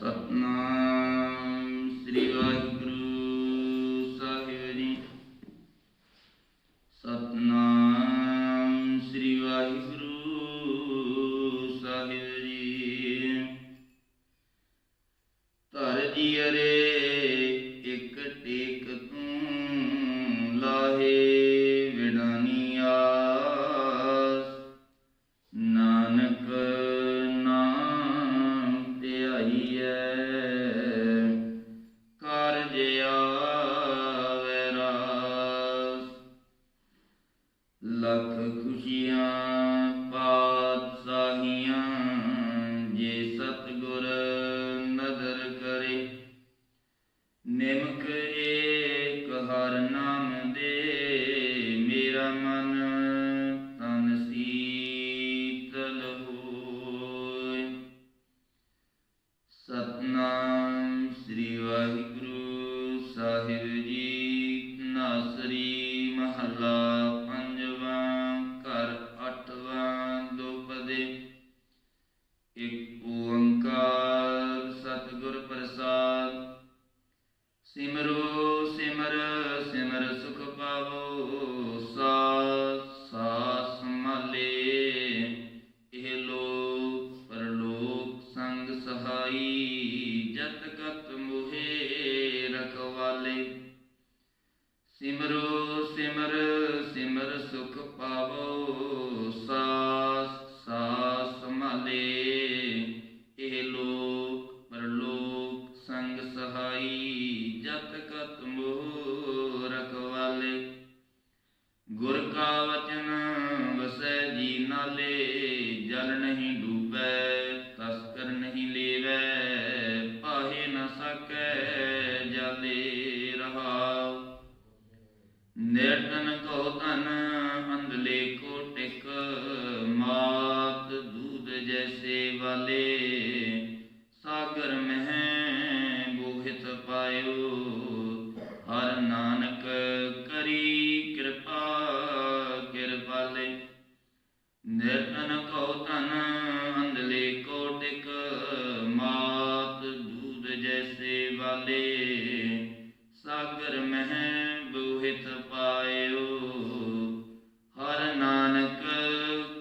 ਸਤਨਾਮ ਸ੍ਰੀ ਪਾਤਸ਼ਾਹੀਆਂ ਜੇ ਸਤਿਗੁਰ ਨਦਰ ਕਰੇ। ਨਿਮਕ ਏਕ ਹਰ ਨਾਮ ਦੇ, ਮੇਰਾ ਮਨ ਤਨ ਸੀਤਲ ਹੋਏ। ਸਤਨਾਮ ਸ੍ਰੀ ਵਾਹਿਗੁਰੂ ਸਾਹਿਬ ਜੀ, ਨਾਸਰੀ ਮਹੱਲਾ ਸਤਿਗੁਰ ਪ੍ਰਸਾਦ। ਸਿਮਰੋ ਸਿਮਰ ਸਿਮਰ ਸੁਖ ਪਾਵੋ ਸਾਸ ਸਾਸ ਸੰਭਾਲੇ। ਇਹ ਲੋਕ, ਪਰਲੋਕ ਸੰਗ ਸਹਾਈ, ਜਤ ਕਤ ਮੁਹੇ ਰਖਵਾਲੇ। ਸਿਮਰੋ ਸਿਮਰ ਸੰਗ ਸਹਾਈ ਜਤ ਕਤ ਮੋਹ ਰਖਵਾਲੇ ਗੁਰ ਕਾ ਵਚਨ ਵਸੈ ਜੀ ਨਾਲੇ, ਜਲ ਨਹੀਂ ਡੂਬੈ, ਤਸਕਰ ਨਹੀਂ ਲੇਵੈ, ਪਾਹੇ ਨ ਸਕੈ ਜਾਲੇ ਰਹਾਉ। ਨਿਰਤਨ ਕੋ ਧਨ ਨਾਨਕ ਕਰੀ ਕਿਰਪਾ ਕਿਰਪਾਲੇ ਨਿਰਤਨ ਕੋ ਧਨ, ਅੰਧਲੇ ਕੋ ਟਿਕ, ਮਾਤ ਦੂਧ ਜੈਸੇ ਵਾਲੇ। ਸਾਗਰ ਮਹਿ ਬੋਹਿਤ ਪਾਇਓ, ਹਰ ਨਾਨਕ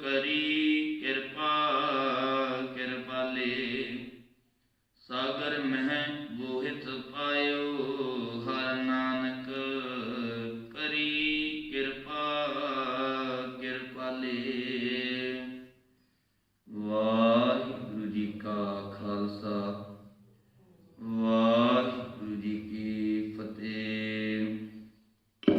ਕਰੀ ਕਿਰਪਾ ਕਿਰਪਾਲੇ ਸਾਗਰ ਮਹਿ ਬੋਹਿਤ Amen.